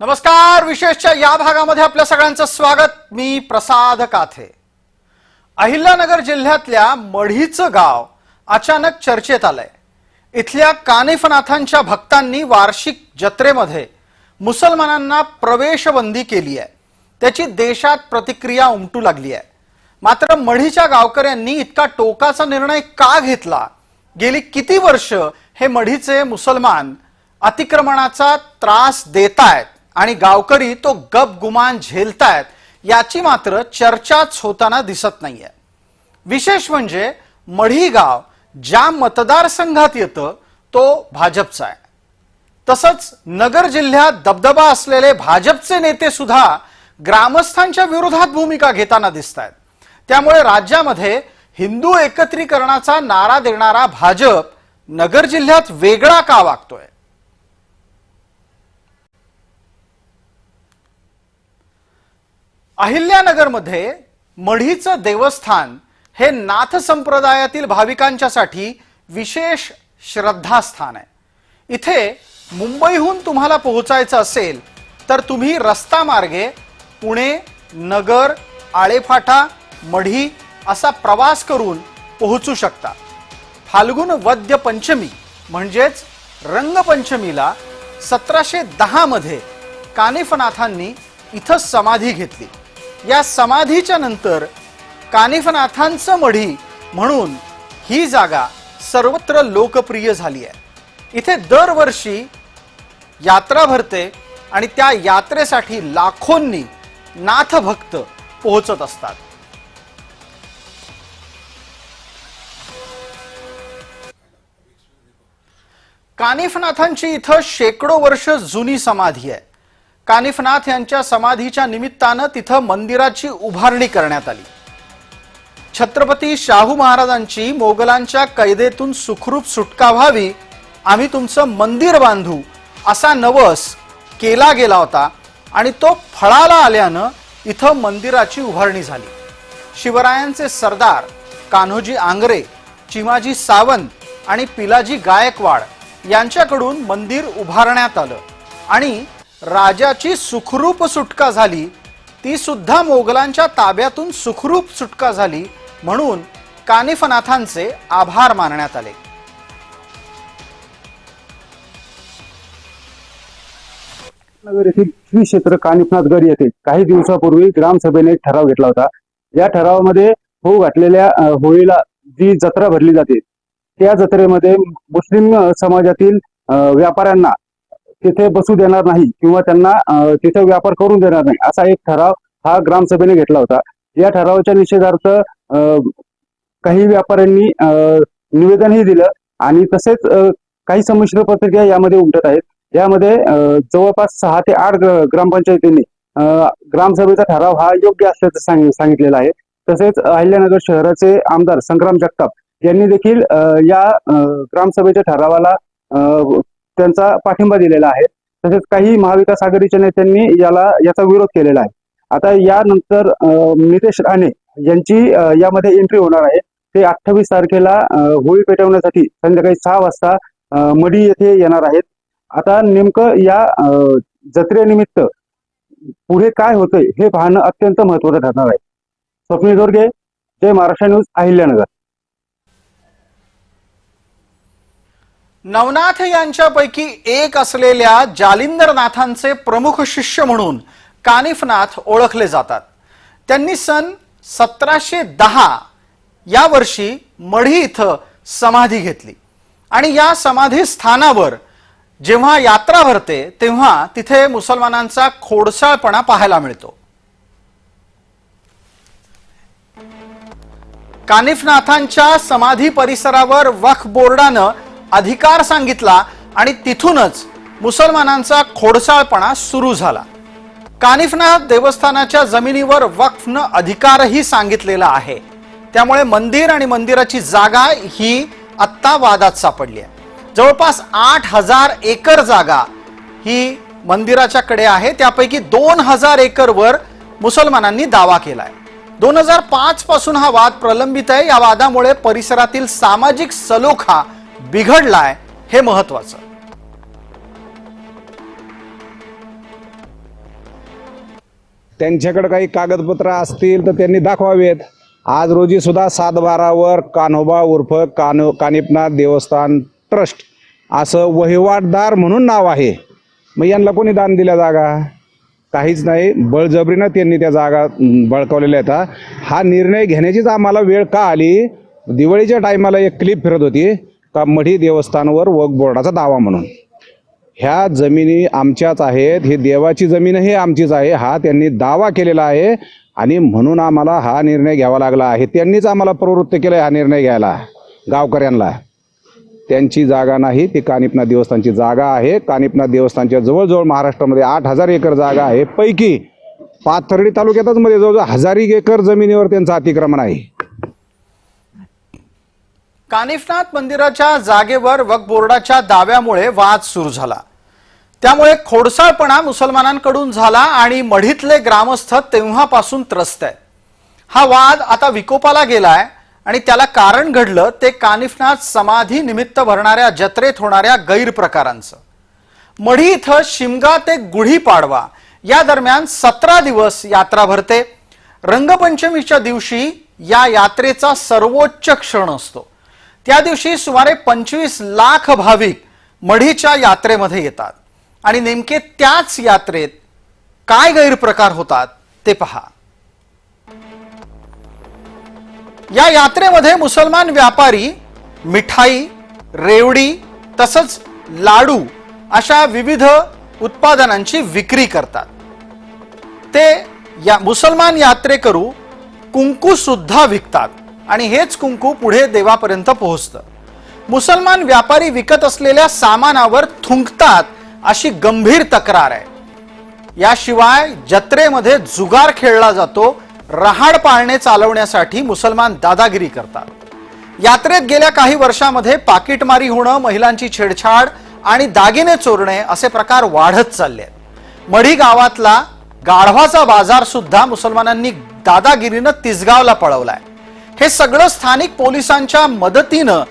नमस्कार विशेषच्या या भागामध्ये आपल्या सगळ्यांचं स्वागत. मी प्रसाद काथे. अहिल्यानगर जिल्ह्यातल्या मढीचं गाव अचानक चर्चेत आलंय. इथल्या कानिफनाथांच्या भक्तांनी वार्षिक जत्रेमध्ये मुसलमानांना प्रवेशबंदी केली आहे. त्याची देशात प्रतिक्रिया उमटू लागली आहे. मात्र मढीच्या गावकऱ्यांनी इतका टोकाचा निर्णय का घेतला? गेली किती वर्ष हे मढीचे मुसलमान अतिक्रमणाचा त्रास देतायत? आणि गावकरी तो गपगुमान झेलतायत याची मात्र चर्चाच होताना दिसत नाहीये. विशेष म्हणजे मढी गाव ज्या मतदारसंघात येतं तो भाजपचा आहे. तसंच नगर जिल्ह्यात दबदबा असलेले भाजपचे नेते सुद्धा ग्रामस्थांच्या विरोधात भूमिका घेताना दिसत आहेत त्यामुळे राज्यामध्ये हिंदू एकत्रीकरणाचा नारा देणारा भाजप नगर जिल्ह्यात वेगळा का वागतोय? अहिल्यानगरमध्ये मढीचं देवस्थान हे नाथ संप्रदायातील भाविकांच्यासाठी विशेष श्रद्धास्थान आहे. इथे मुंबईहून तुम्हाला पोहोचायचं असेल तर तुम्ही रस्ता मार्गे पुणे नगर आळेफाटा मढी असा प्रवास करून पोहोचू शकता. फाल्गुन वद्य पंचमी म्हणजेच रंगपंचमीला सतराशे दहामध्ये कानिफनाथांनी इथं समाधी घेतली. या समाधीच्या नंतर कानिफनाथांचं मढी म्हणून ही जागा सर्वत्र लोकप्रिय झाली आहे. इथे दरवर्षी यात्रा भरते आणि त्या यात्रेसाठी लाखोंनी नाथ भक्त पोहोचत असतात. कानिफनाथांची इथं शेकडो वर्ष जुनी समाधी आहे. कानिफनाथ यांच्या समाधीच्या निमित्तानं तिथं मंदिराची उभारणी करण्यात आली. छत्रपती शाहू महाराजांची मोगलांच्या कैदेतून सुखरूप सुटका व्हावी आम्ही तुमचं मंदिर बांधू असा नवस केला गेला होता आणि तो फळाला आल्यानं इथं मंदिराची उभारणी झाली. शिवरायांचे सरदार कान्होजी आंग्रे चिमाजी सावंत आणि पिलाजी गायकवाड यांच्याकडून मंदिर उभारण्यात आलं आणि राजाची सुखरूप सुटका झाली ती सुद्धा मोगलांच्या ताब्यातून सुखरूप सुटका झाली म्हणून कानिफनाथांचे आभार मानण्यात आले. नगर येथील श्री क्षेत्र कानिफनाथगड येथे काही दिवसापूर्वी ग्रामसभेने एक ठराव घेतला होता. या ठरावामध्ये होऊ घातलेल्या होळीला जी जत्रा भरली जाते त्या जत्रेमध्ये मुस्लिम समाजातील व्यापाऱ्यांना तिथे बसू देणार नाही किंवा त्यांना तिथे व्यापार करून देणार नाही असा एक ठराव हा ग्रामसभेने घेतला होता. या ठरावाच्या निषेधार्थ काही व्यापाऱ्यांनी निवेदनही दिलं आणि तसेच काही संमिश्र प्रतिक्रिया यामध्ये उमटत आहेत. यामध्ये जवळपास सहा ते आठ ग्रामपंचायतींनी ग्रामसभेचा ठराव हा योग्य असल्याचं सांग- सांगितलेलं आहे. तसेच अहिल्यानगर शहराचे आमदार संग्राम जगताप यांनी देखील या ग्रामसभेच्या ठरावाला त्यांचा पाठिंबा दिलेला आहे. तसेच काही महाविकास आघाडीच्या नेत्यांनी याला याचा विरोध केलेला आहे. आता यानंतर नितेश राणे यांची यामध्ये एंट्री होणार आहे. ते अठ्ठावीस तारखेला होळी पेटवण्यासाठी संध्याकाळी सहा वाजता मडी मढी येथे येणार आहेत. आता नेमकं या जत्रेनिमित्त पुढे काय होतंय हे पाहणं अत्यंत महत्वाचं ठरणार आहे. स्वप्नील दोर्गे जय महाराष्ट्र न्यूज अहिल्यानगर. नवनाथ यांच्यापैकी एक असलेल्या जालिंदरनाथांचे प्रमुख शिष्य म्हणून कानिफनाथ ओळखले जातात. त्यांनी सन सतराशे दहा या वर्षी मढी इथं समाधी घेतली. आणि या समाधी स्थानावर जेव्हा यात्रा भरते तेव्हा तिथे मुसलमानांचा खोडसाळपणा पाहायला मिळतो. कानिफनाथांच्या समाधी परिसरावर वक्फ बोर्डानं अधिकार सांगितला आणि तिथूनच मुसलमानांचा खोडसाळपणा सुरू झाला. कानिफनाथ देवस्थानाच्या जमिनीवर वक्फनं अधिकारही सांगितलेला आहे. त्यामुळे मंदिर आणि मंदिराची जागा ही आत्ता वादात सापडली आहे. जवळपास आठ हजार एकर जागा ही मंदिराच्या कडे आहे. त्यापैकी दोन हजार एकरवर मुसलमानांनी दावा केलाय. दोन हजार पाच पासून हा वाद प्रलंबित आहे. या वादामुळे परिसरातील सामाजिक सलोखा बिघडलाय हे महत्वाचं. त्यांच्याकडे काही कागदपत्र असतील तर त्यांनी दाखवावेत. आज रोजी सुद्धा सातबारावर कान्होबा उर्फ कानो कानिपनाथ देवस्थान ट्रस्ट असं वहिवाटदार म्हणून नाव आहे. मग यांना कोणी दान दिल्या जागा? काहीच नाही. बळजबरीनं त्यांनी त्या जागा बळकावलेल्या आहेत हा. निर्णय घेण्याचीच आम्हाला वेळ का आली? दिवाळीच्या टायमाला एक क्लिप फिरत होती. का मढी देवस्थानवर वक बोर्डाचा दावा म्हणून. ह्या जमिनी आमच्याच आहेत ही देवाची जमीनही आमचीच आहे हा त्यांनी दावा केलेला आहे आणि म्हणून आम्हाला हा निर्णय घ्यावा लागला आहे. त्यांनीच आम्हाला प्रवृत्त केलं हा निर्णय घ्यायला गावकऱ्यांना. त्यांची जागा नाही ती कानिपनाथ देवस्थानची जागा आहे. कानिपना देवस्थानच्या जवळजवळ महाराष्ट्रामध्ये आठ हजार एकर जागा आहे. पैकी पाथर्डी तालुक्यातच मध्ये जवळजवळ हजारी एकर जमिनीवर त्यांचं अतिक्रमण आहे. कानिफनाथ मंदिराच्या जागेवर वक्फ बोर्डाच्या दाव्यामुळे वाद सुरू झाला. त्यामुळे खोडसाळपणा मुसलमानांकडून झाला आणि मढीतले ग्रामस्थ तेव्हापासून त्रस्त आहेत. हा वाद आता विकोपाला गेलाय आणि त्याला कारण घडलं ते कानिफनाथ समाधी निमित्त भरणाऱ्या जत्रेत होणाऱ्या गैरप्रकारांचं. मढी इथं शिमगा ते गुढीपाडवा या दरम्यान सतरा दिवस यात्रा भरते. रंगपंचमीच्या दिवशी या यात्रेचा सर्वोच्च क्षण असतो. त्या दिवशी सुमारे पंचवीस लाख भाविक मढीच्या यात्रेमध्ये येतात. आणि नेमके त्याच यात्रेत काय गैरप्रकार होतात ते पहा. या यात्रेमध्ये मुसलमान व्यापारी मिठाई रेवडी तसंच लाडू अशा विविध उत्पादनांची विक्री करतात. ते या मुसलमान यात्रेकरू कुंकू सुद्धा विकतात. आणि हेच कुंकू पुढे देवापर्यंत पोहोचतं. मुसलमान व्यापारी विकत असलेल्या सामानावर थुंकतात अशी गंभीर तक्रार आहे. याशिवाय जत्रेमध्ये जुगार खेळला जातो रहाड पाळणे चालवण्यासाठी मुसलमान दादागिरी करतात. यात्रेत गेल्या काही वर्षामध्ये पाकिटमारी होणं महिलांची छेडछाड आणि दागिने चोरणे असे प्रकार वाढत चालले आहेत मढी गावातला गाढवाचा बाजार सुद्धा मुसलमानांनी दादागिरीनं तिसगावला पळवलाय. हे सगळं स्थानिक पोलिसांच्या मदतीनं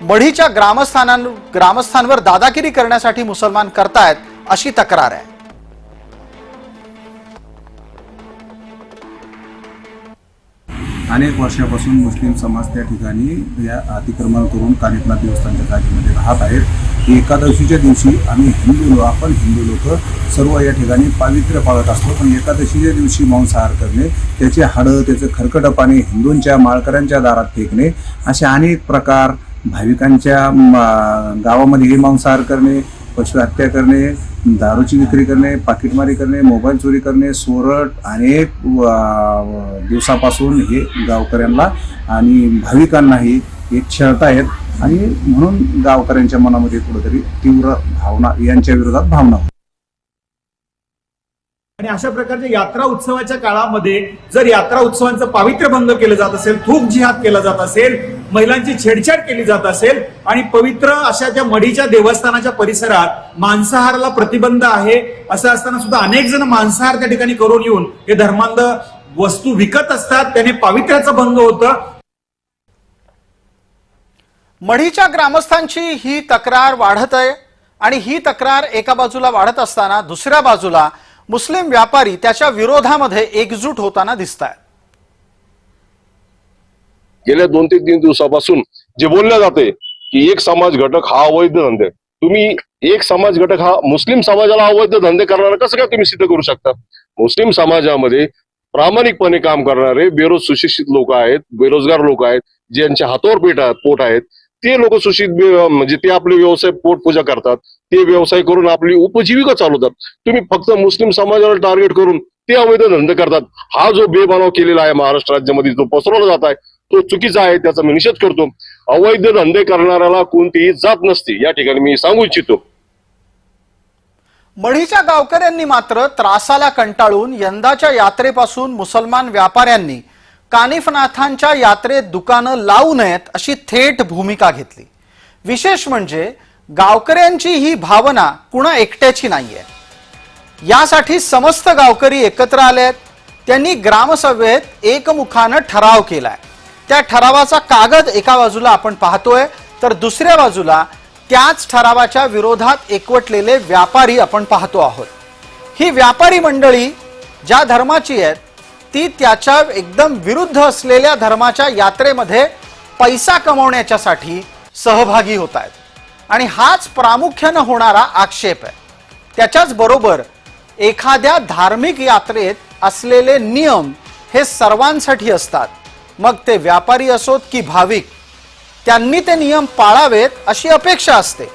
मढीच्या ग्रामस्थानां ग्रामस्थांवर दादागिरी करण्यासाठी मुसलमान करतायत अशी तक्रार आहे. अनेक वर्षापासून मुस्लिम समाज त्या ठिकाणी या अतिक्रमण करून कानिपनाथ देवस्थानच्या जागेमध्ये राहत आहेत. एकादशीच्या दिवशी आम्ही हिंदू लोक आपण हिंदू लोक सर्व या ठिकाणी पावित्र्य पाळत असतो. पण एकादशीच्या दिवशी मांसाहार करणे त्याचे हाडं त्याचं खरकटं पाणी हिंदूंच्या माळकऱ्यांच्या दारात फेकणे असे अनेक प्रकार भाविकांच्या गावामध्ये हे मांसाहार करणे पशु हत्या करणे दारूची विक्री करणे पाकिटमारी करणे मोबाईल चोरी करणे सोरट अनेक दिवसापासून हे गावकऱ्यांना आणि भाविकांनाही हे छळत आहेत आणि म्हणून गावकऱ्यांच्या मनामध्ये कुठेतरी तीव्र भावना यांच्या विरोधात भावना आणि अशा प्रकारच्या यात्रा उत्सवाच्या काळामध्ये जर यात्रा उत्सवांचं पावित्र्य भंग केलं जात असेल थूक जिहाद केला जात असेल महिलांची छेडछाड केली जात असेल आणि पवित्र अशा त्या मढीच्या देवस्थानाच्या परिसरात मांसाहाराला प्रतिबंध आहे असं असताना सुद्धा अनेक जण मांसाहार त्या ठिकाणी करून येऊन हे धर्मांध वस्तू विकत असतात त्याने पावित्र्याचा भंग होतं. मढीच्या ग्रामस्थांची ही तक्रार वाढत आहे आणि ही तक्रार एका बाजूला वाढत असताना दुसऱ्या बाजूला मुस्लिम व्यापारी त्याच्या विरोधामध्ये एकजूट होताना दिसत आहेत गेल्या दोन ते तीन दिवसापासून जे बोलले जाते की एक समाज घटक हा अवैध धंदे. तुम्ही एक समाज घटक हा मुस्लिम समाजाला अवैध धंदे करणारा कसं काय तुम्ही सिद्ध करू शकता? मुस्लिम समाजामध्ये प्रामाणिकपणे काम करणारे बेरोज सुशिक्षित लोक आहेत बेरोजगार लोक आहेत ज्यांच्या हातावर पेट आहेत पोट आहेत ते लोक सुशिक्षित म्हणजे ते आपले व्यवसाय पोटपूजा करतात ते व्यवसाय करून आपली उपजीविका चालवतात. तुम्ही फक्त मुस्लिम समाजाला टार्गेट करून ते अवैध धंदे करतात. हा जो बेबनाव केलेला आहे महाराष्ट्र राज्यामध्ये जो पसरवला जात आहे तो चुकीचा आहे त्याचा मी निषेध करतो. अवैध धंदे करणाऱ्याला कोणतीही जात नसते. या ठिकाणी मी सांगू इच्छितो. मढीच्या गावकऱ्यांनी मात्र त्रासाला कंटाळून यंदाच्या यात्रेपासून मुसलमान व्यापाऱ्यांनी कानिफनाथांच्या यात्रेत दुकानं लावू नयेत अशी थेट भूमिका घेतली. विशेष म्हणजे गावकऱ्यांची ही भावना कुणा एकट्याची नाहीये. यासाठी समस्त गावकरी एकत्र आलेत. त्यांनी ग्रामसभेत एकमुखानं ठराव केलाय. त्या ठरावाचा कागद एका बाजूला आपण पाहतोय तर दुसऱ्या बाजूला त्याच ठरावाच्या विरोधात एकवटलेले व्यापारी आपण पाहतो आहोत. ही व्यापारी मंडळी ज्या धर्माची आहेत ती त्याच्या एकदम विरुद्ध असलेल्या धर्माच्या यात्रेमध्ये पैसा कमवण्याच्यासाठी सहभागी होत आहेत. आणि हाच प्रामुख्यानं होणारा आक्षेप आहे. त्याच्याच बरोबर एखाद्या धार्मिक यात्रेत असलेले नियम हे सर्वांसाठी असतात. मग ते व्यापारी असोत की भाविक त्यांनी ते नियम पाळावेत अशी अपेक्षा असते.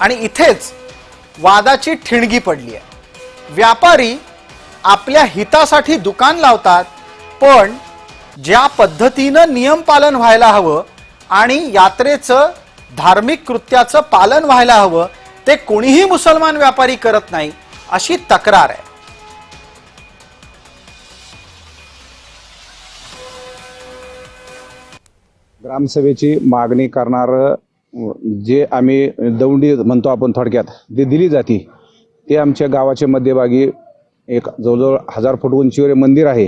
आणि इथेच वादाची ठिणगी पडली आहे. व्यापारी आपल्या हितासाठी दुकान लावतात पण ज्या पद्धतीनं नियम पालन व्हायला हवं आणि यात्रेचं धार्मिक कृत्याचं पालन व्हायला हवं ते कोणीही मुसलमान व्यापारी करत नाही अशी तक्रार आहे. ग्रामसभेची मागणी करणार जे आम्ही दौंडी म्हणतो आपण थोडक्यात ते दिली जाते ते आमच्या गावाच्या मध्यभागी एक जवळजवळ हजार फूट उंचीवर मंदिर आहे.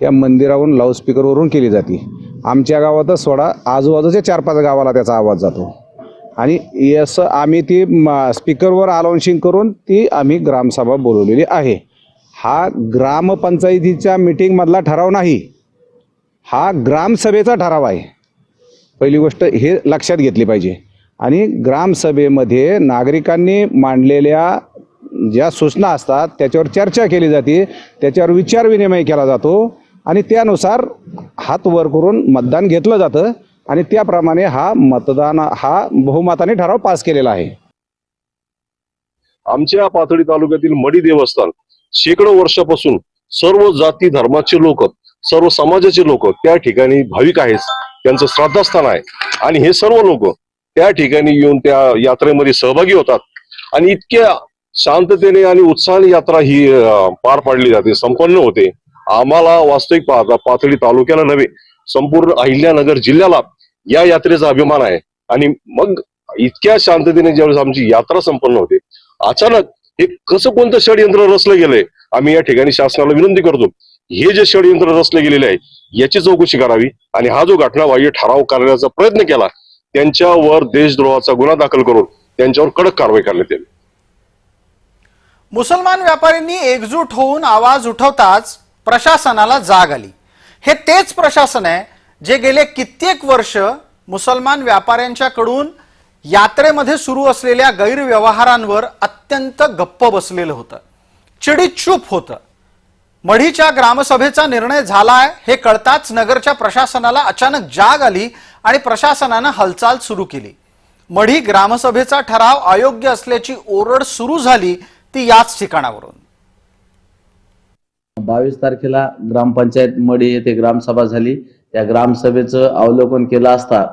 त्या मंदिरावरून लाऊडस्पीकरवरून केली जाते. आमच्या गावातच सोडा आजूबाजूच्या चार पाच गावाला त्याचा आवाज जातो. आणि असं आम्ही ती स्पीकरवर अलाउन्सिंग करून ती आम्ही ग्रामसभा बोलवलेली आहे. हा ग्रामपंचायतीच्या मिटिंगमधला ठराव नाही. हा ग्रामसभेचा ठराव आहे. पहिली गोष्ट हे लक्षात घेतली पाहिजे. आणि ग्रामसभेमध्ये नागरिकांनी मांडलेल्या ज्या सूचना असतात त्याच्यावर चर्चा केली जाते त्याच्यावर विचारविनिमय केला जातो आणि त्यानुसार हात वर करून मतदान घेतलं जातं आणि त्याप्रमाणे हा मतदान हा बहुमताने ठराव पास केलेला आहे. आमच्या पाथडी तालुक्यातील मडी देवस्थान शेकडो वर्षापासून सर्व जाती धर्माचे लोक सर्व समाजाचे लोक त्या ठिकाणी भाविक आहेत. त्यांचं श्रद्धास्थान आहे. आणि हे सर्व लोक त्या ठिकाणी येऊन त्या यात्रेमध्ये सहभागी होतात. आणि इतक्या शांततेने आणि उत्साहाने यात्रा ही पार पाडली जाते संपन्न होते. आम्हाला वास्तविक पाहता पाथडी तालुक्याला नव्हे संपूर्ण अहिल्यानगर जिल्ह्याला या यात्रेचा अभिमान आहे. आणि मग इतक्या शांततेने ज्यावेळेस आमची यात्रा संपन्न होते अचानक हे कसं कोणतं षडयंत्र रचलं गेलंय आम्ही या ठिकाणी शासनाला विनंती करतो. हे जे षडयंत्र रचले गेलेले आहे याची चौकशी करावी आणि हा जो घटनाबाह्य ठराव करण्याचा प्रयत्न केला त्यांच्यावर देशद्रोहाचा गुन्हा दाखल करून त्यांच्यावर कडक कारवाई करण्यात येईल. मुसलमान व्यापाऱ्यांनी एकजूट होऊन आवाज उठवताच प्रशासनाला जाग आली. हे तेच प्रशासन आहे जे गेले कित्येक वर्ष मुसलमान व्यापाऱ्यांच्याकडून यात्रेमध्ये सुरू असलेल्या गैरव्यवहारांवर अत्यंत गप्प बसलेलं होतं. चिडीचूप होतं. मढीच्या ग्रामसभेचा निर्णय झालाय हे कळताच नगरच्या प्रशासनाला अचानक जाग आली आणि प्रशासनानं हालचाल सुरू केली. मढी ग्रामसभेचा ठराव अयोग्य असल्याची ओरड सुरू झाली ती याच ठिकाणावरून. बावीस तारखेला ग्रामपंचायत मढी येथे ग्रामसभा झाली. त्या ग्रामसभेचं अवलोकन केलं असता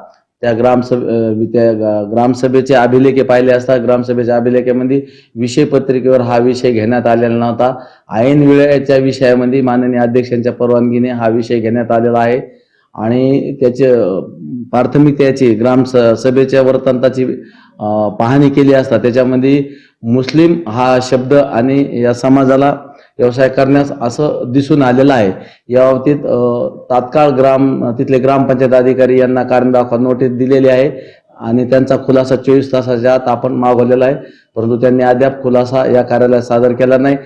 त्या ग्रामसभे त्या ग्रामसभेचे अभिलेखे पाहिले असता. ग्रामसभेच्या अभिलेखेमध्ये विषय पत्रिकेवर हा विषय घेण्यात आलेला नव्हता. ऐन वेळेच्या विषयामध्ये माननीय अध्यक्षांच्या परवानगीने हा विषय घेण्यात आलेला आहे. आणि त्याचे प्राथमिकतेची प्राथमिक त्याची ग्राम सभेच्या वर्तंताची पाहणी केली असता. त्याच्यामध्ये मुस्लिम हा शब्द आणि या समाजाला व्यवसाय करण्यास असं दिसून आलेलं आहे. या बाबतीत तात्काळ ग्राम तिथले ग्रामपंचायत अधिकारी यांना कारण दाखवा नोटीस दिलेली आहे आणि त्यांचा खुलासा चोवीस तासाच्या आत आपण मागवलेला आहे. परंतु त्यांनी अद्याप खुलासा या कार्यालयात सादर केला नाही.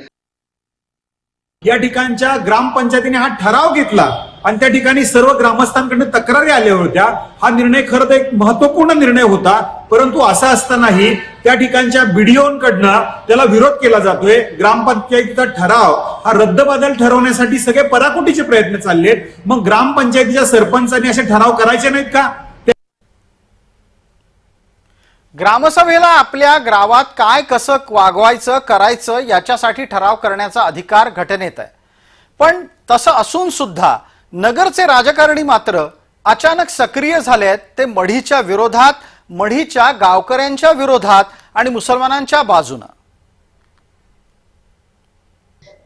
या ठिकाणच्या ग्रामपंचायतीने हा ठराव घेतला आणि त्या ठिकाणी सर्व ग्रामस्थांकडून तक्रारी आल्या होत्या. हा निर्णय खरं तर एक महत्त्वपूर्ण निर्णय होता. परंतु असं असतानाही त्या ठिकाणच्या बीडीओंकडनं त्याला विरोध केला जातोय. ग्रामपंचायतीचा ठराव हा रद्दबादल ठरवण्यासाठी सगळे पराकोटीचे प्रयत्न चाललेत. मग ग्रामपंचायतीच्या सरपंचांनी असे ठराव करायचे नाहीत का? ग्रामसभेला आपल्या गावात काय कसं वागवायचं करायचं याच्यासाठी ठराव करण्याचा अधिकार घटनेत आहे. पण तसं असून सुद्धा नगरचे राजकारणी मात्र अचानक सक्रिय झाले आहेत ते मढीच्या विरोधात मढीच्या गावकऱ्यांच्या विरोधात आणि मुसलमानांच्या बाजूनं.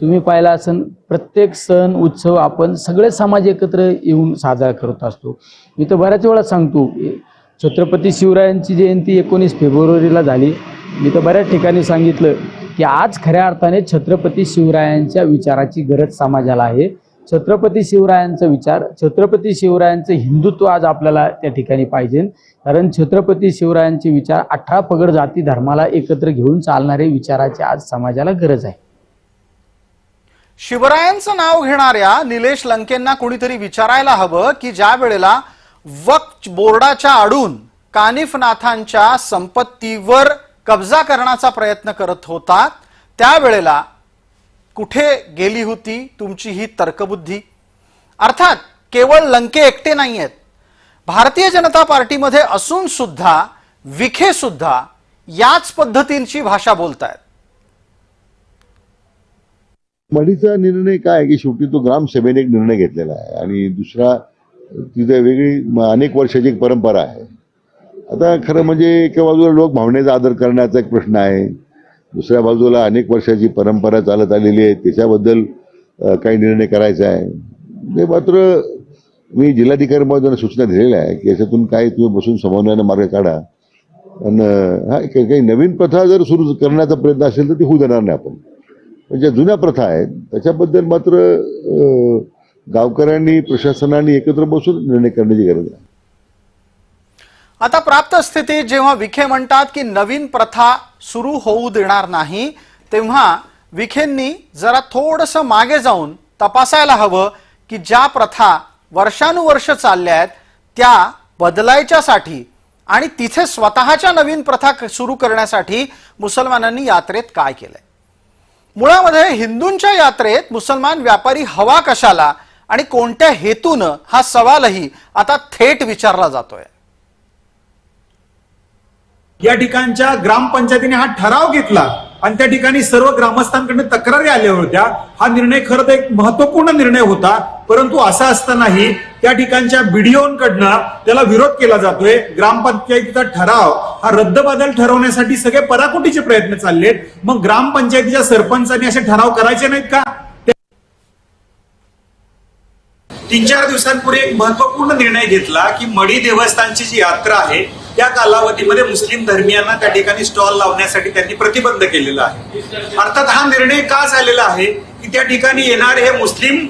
तुम्ही पाहिला असं प्रत्येक सण उत्सव आपण सगळे समाज एकत्र येऊन साजरा करत असतो. मी तर बऱ्याच वेळा सांगतो छत्रपती शिवरायांची जयंती एकोणीस फेब्रुवारीला झाली. मी तर बऱ्याच ठिकाणी सांगितलं की आज खऱ्या अर्थाने छत्रपती शिवरायांच्या विचाराची गरज समाजाला आहे. छत्रपती शिवरायांचा विचार छत्रपती शिवरायांचं हिंदुत्व आज आपल्याला त्या ठिकाणी पाहिजे. कारण छत्रपती शिवरायांचे विचार अठरा पगड जाती धर्माला एकत्र घेऊन चालणारे विचाराची आज समाजाला गरज आहे. शिवरायांचं नाव घेणाऱ्या निलेश लंकेंना कुणीतरी विचारायला हवं की ज्या वेळेला वक्फ बोर्डाच्या आडून कानिफनाथांच्या संपत्तीवर कब्जा करण्याचा प्रयत्न करत होता त्यावेळेला कुठे गेली होती तुमची ही तर्कबुद्धी? अर्थात केवळ लंके एकटे नाही आहेत भारतीय जनता पार्टीमध्ये असून सुद्धा विखे सुद्धा याच पद्धतींची भाषा बोलतायत. मढीचा निर्णय काय आहे की शेवटी तो ग्रामसभेने एक निर्णय घेतलेला आहे आणि दुसरा तिथे वेगळी अनेक वर्षाची एक परंपरा आहे. आता खरं म्हणजे एका बाजूला लोक भावनेचा आदर करण्याचा एक प्रश्न आहे. दुसऱ्या बाजूला अनेक वर्षाची परंपरा चालत आलेली आहे. त्याच्याबद्दल काही निर्णय करायचा आहे. ते मात्र मी जिल्हाधिकारी महोदयांना सूचना दिलेल्या आहे की याच्यातून काय तुम्ही बसून समन्वयाने मार्ग काढा. आणि हा काही नवीन प्रथा जर सुरू करण्याचा प्रयत्न असेल तर ती होऊ देणार नाही आपण. पण ज्या जुन्या प्रथा आहेत त्याच्याबद्दल मात्र गावकऱ्यांनी प्रशासनाने एकत्र बसून निर्णय करण्याची गरज आहे. आता प्राप्त स्थितीत जेव्हा विखे म्हणतात की नवीन प्रथा सुरू होऊ देणार नाही तेव्हा विखेंनी जरा थोडस मागे जाऊन तपासायला हवं की ज्या प्रथा वर्षानुवर्ष चालल्या आहेत त्या बदलायच्यासाठी आणि तिथे स्वतःच्या नवीन प्रथा सुरू करण्यासाठी मुसलमानांनी यात्रेत काय केलंय. मुळामध्ये हिंदूंच्या यात्रेत मुसलमान व्यापारी हवा कशाला आणि कोणत्या हेतूनं हा सवालही आता थेट विचारला जातोय. या ठिकाणच्या ग्रामपंचायतीने हा ठराव घेतला आणि त्या ठिकाणी सर्व ग्रामस्थांकडून तक्रारी आल्या होत्या. हा निर्णय खरं तर एक महत्त्वपूर्ण निर्णय होता. परंतु असा असतानाही त्या ठिकाणच्या बीडीओंकडनं त्याला विरोध केला जातोय. ग्रामपंचायतीचा ठराव हा रद्दबदल ठरवण्यासाठी सगळे पराकोटीचे प्रयत्न चाललेत. मग ग्रामपंचायतीच्या सरपंचांनी असे ठराव करायचे नाहीत का? तीन चार दिवसांपूर्वी एक महत्त्वपूर्ण निर्णय घेतला की मढी देवस्थानची जी यात्रा आहे त्या कालावधीमध्ये मुस्लिम धर्मियांना त्या ठिकाणी स्टॉल लावण्यासाठी त्यांनी प्रतिबंध केलेला आहे. अर्थात हा निर्णय का झालेला आहे की त्या ठिकाणी येणारे हे मुस्लिम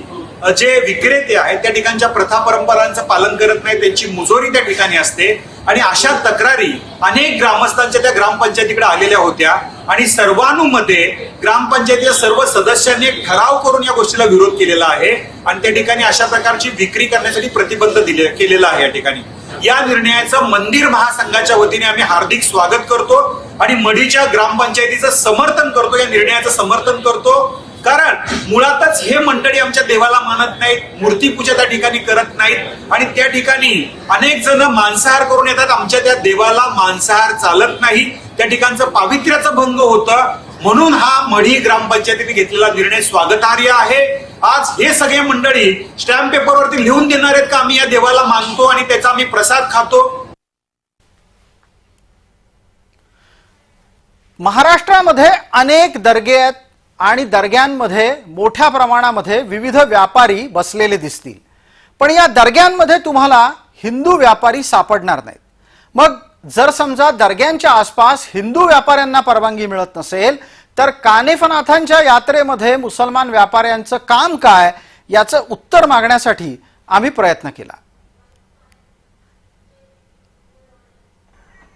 जे विक्रेते आहेत त्या ठिकाणच्या प्रथा परंपरांचं पालन करत नाही त्यांची मुजोरी त्या ठिकाणी असते. आणि अशा तक्रारी अनेक ग्रामस्थांच्या त्या ग्रामपंचायतीकडे आलेल्या होत्या. आणि सर्वानुमध्ये ग्रामपंचायतीच्या सर्व सदस्यांनी एक ठराव करून या गोष्टीला विरोध केलेला आहे. आणि त्या ठिकाणी अशा प्रकारची विक्री करण्यासाठी प्रतिबंध दिले केलेला आहे या ठिकाणी. या निर्णयाचं मंदिर महासंघाच्या वतीने आम्ही हार्दिक स्वागत करतो आणि मढीच्या ग्रामपंचायतीचं समर्थन करतो या निर्णयाचं समर्थन करतो. कारण मुळातच हे मंडळी आमच्या देवाला मानत नाहीत मूर्तीपूजा त्या ठिकाणी करत नाहीत आणि त्या ठिकाणी अनेक जण मांसाहार करून येतात. आमच्या त्या देवाला मांसाहार चालत नाही. त्या ठिकाणचं पावित्र्याचं भंग होतं. म्हणून हा मढी ग्रामपंचायतीने घेतलेला निर्णय स्वागतार्ह आहे. आज हे सगळे मंडळी स्टॅम्प पेपरवरती लिहून देणार आहेत का? आम्ही या देवाला मानतो आणि त्याचा आम्ही प्रसाद खातो. महाराष्ट्रामध्ये अनेक दर्गे आहेत आणि दर्ग्यांमध्ये मोठ्या प्रमाणामध्ये विविध व्यापारी बसलेले दिसतील. पण या दर्ग्यांमध्ये तुम्हाला हिंदू व्यापारी सापडणार नाहीत. मग जर समजा दर्ग्यांच्या आसपास हिंदू व्यापाऱ्यांना परवानगी मिळत नसेल तर कानेफनाथांच्या यात्रेमध्ये मुसलमान व्यापाऱ्यांचं काम काय याचं उत्तर मागण्यासाठी आम्ही प्रयत्न केला.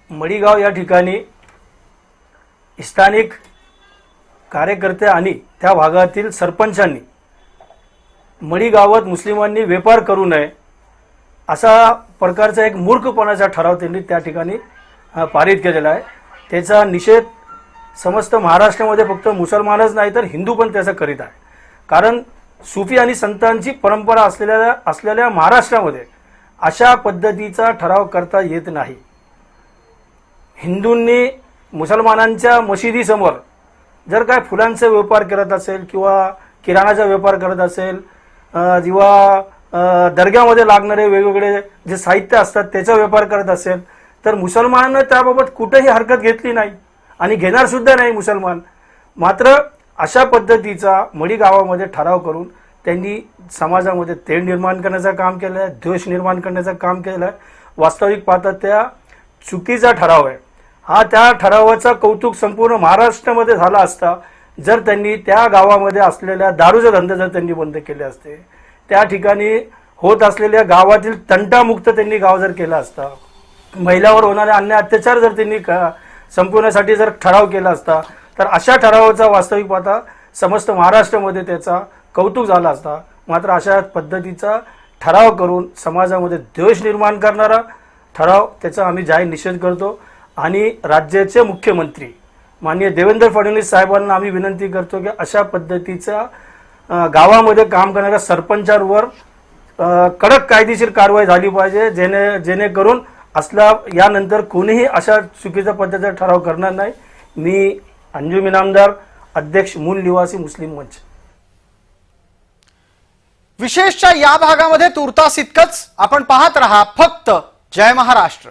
मडीगाव या ठिकाणी स्थानिक कार्यकर्ते आणि त्या भागातील सरपंचांनी मडीगावात मुस्लिमांनी व्यापार करू नये असा प्रकारचा एक मूर्खपणाचा ठराव त्यांनी त्या ठिकाणी पारित केलेला आहे. त्याचा निषेध समस्त महाराष्ट्रामध्ये फक्त मुसलमानच नाही तर हिंदू पण त्याचा करीत आहे. कारण सुफी आणि संतांची परंपरा असलेल्या असलेल्या महाराष्ट्रामध्ये अशा पद्धतीचा ठराव करता येत नाही. हिंदूंनी मुसलमानांच्या मशिदीसमोर जर काय फुलांचा व्यापार करत असेल किंवा किराणाचा व्यापार करत असेल किंवा दर्ग्यामध्ये लागणारे वेगवेगळे जे साहित्य असतात त्याचा व्यापार करत असेल तर मुसलमानानं त्याबाबत कुठेही हरकत घेतली नाही आणि घेणार सुद्धा नाही मुसलमान. मात्र अशा पद्धतीचा मडी गावामध्ये ठराव करून त्यांनी समाजामध्ये तेढ निर्माण करण्याचं काम केलं आहे द्वेष निर्माण करण्याचं काम केलं आहे वास्तविक पाहता त्या चुकीचा ठराव आहे. हा त्या ठरावाचा कौतुक संपूर्ण महाराष्ट्रामध्ये झाला असता जर त्यांनी त्या गावामध्ये असलेल्या दारूचा धंदे जर त्यांनी बंद केले असते त्या ठिकाणी होत असलेल्या गावातील तंटामुक्त त्यांनी गाव जर केला असता महिलावर होणारे अन्य अत्याचार जर त्यांनी संपवण्यासाठी जर ठराव केला असता तर अशा ठरावाचा वास्तविक पाहता समस्त महाराष्ट्रामध्ये त्याचा कौतुक झाला असता. मात्र अशा पद्धतीचा ठराव करून समाजामध्ये द्वेष निर्माण करणारा ठराव त्याचा आम्ही जाहीर निषेध करतो. आणि राज्याचे मुख्यमंत्री माननीय देवेंद्र फडणवीस साहेबांना आम्ही विनंती करतो की अशा पद्धतीचा गावामध्ये काम करणाऱ्या सरपंचांवर कडक कायदेशीर कारवाई झाली पाहिजे जेणे जेणेकरून असला यानंतर कोणीही अशा चुकीच्या पद्धतीचा ठराव करणार नाही. मी अंजू मिनामदार अध्यक्ष मूल निवासी मुस्लिम मंच. विशेषच्या या भागामध्ये तुर्तास इतकंच आपण पाहत रहा फक्त जय महाराष्ट्र.